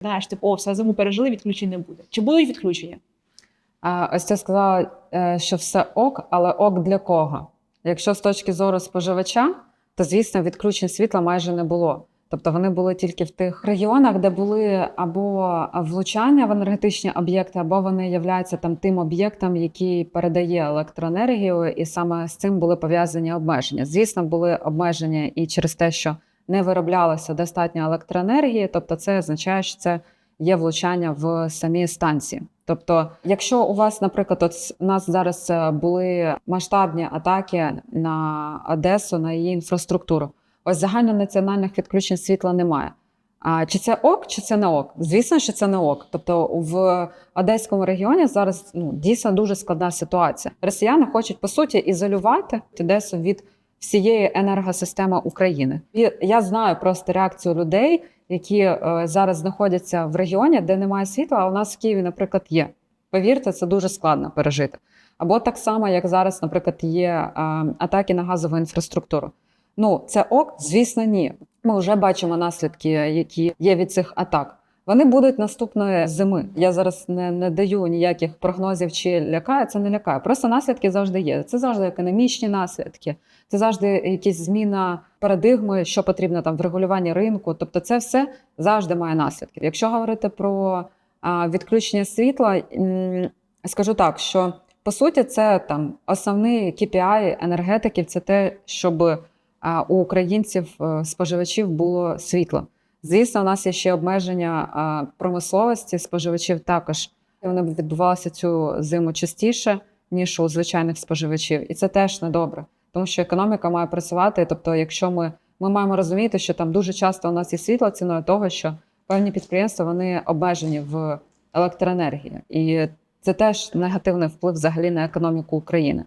Знаєш, типу, о, все зиму пережили, відключень не буде. Чи будуть відключення? А ось ти сказала, е, що все ок, але ок для кого? Якщо з точки зору споживача, то звісно відключень світла майже не було. Тобто вони були тільки в тих регіонах, де були або влучання в енергетичні об'єкти, або вони являються там тим об'єктом, який передає електроенергію, і саме з цим були пов'язані обмеження. Звісно, були обмеження і через те, що не вироблялося достатньо електроенергії, тобто це означає, що це є влучання в самі станції. Тобто, якщо у вас, наприклад, от у нас зараз е, були масштабні атаки на Одесу, на її інфраструктуру, ось загальнонаціональних відключень світла немає. А чи це ок, чи це не ок? Звісно, що це не ок. Тобто в Одеському регіоні зараз ну дійсно дуже складна ситуація. Росіяни хочуть по суті ізолювати Одесу від всієї енергосистеми України. І я знаю просто реакцію людей, які е, зараз знаходяться в регіоні, де немає світла, а у нас в Києві, наприклад, є. Повірте, це дуже складно пережити. Або так само, як зараз, наприклад, є е, атаки на газову інфраструктуру. Ну, це ок, звісно, ні. Ми вже бачимо наслідки, які є від цих атак. Вони будуть наступної зими. Я зараз не, не даю ніяких прогнозів, чи лякає, це не лякає. Просто наслідки завжди є. Це завжди економічні наслідки, це завжди якісь зміна парадигми, що потрібно там в регулюванні ринку. Тобто, це все завжди має наслідки. Якщо говорити про а, відключення світла, скажу так, що по суті, це там основний KPI енергетиків це те, щоб а, у українців е, споживачів було світло. Звісно, у нас є ще обмеження промисловості споживачів також. Вони відбувалися цю зиму частіше, ніж у звичайних споживачів, і це теж недобре, тому що економіка має працювати. Тобто, якщо ми, ми маємо розуміти, що там дуже часто у нас є світло ціною того, що певні підприємства вони обмежені в електроенергії, і це теж негативний вплив взагалі на економіку України.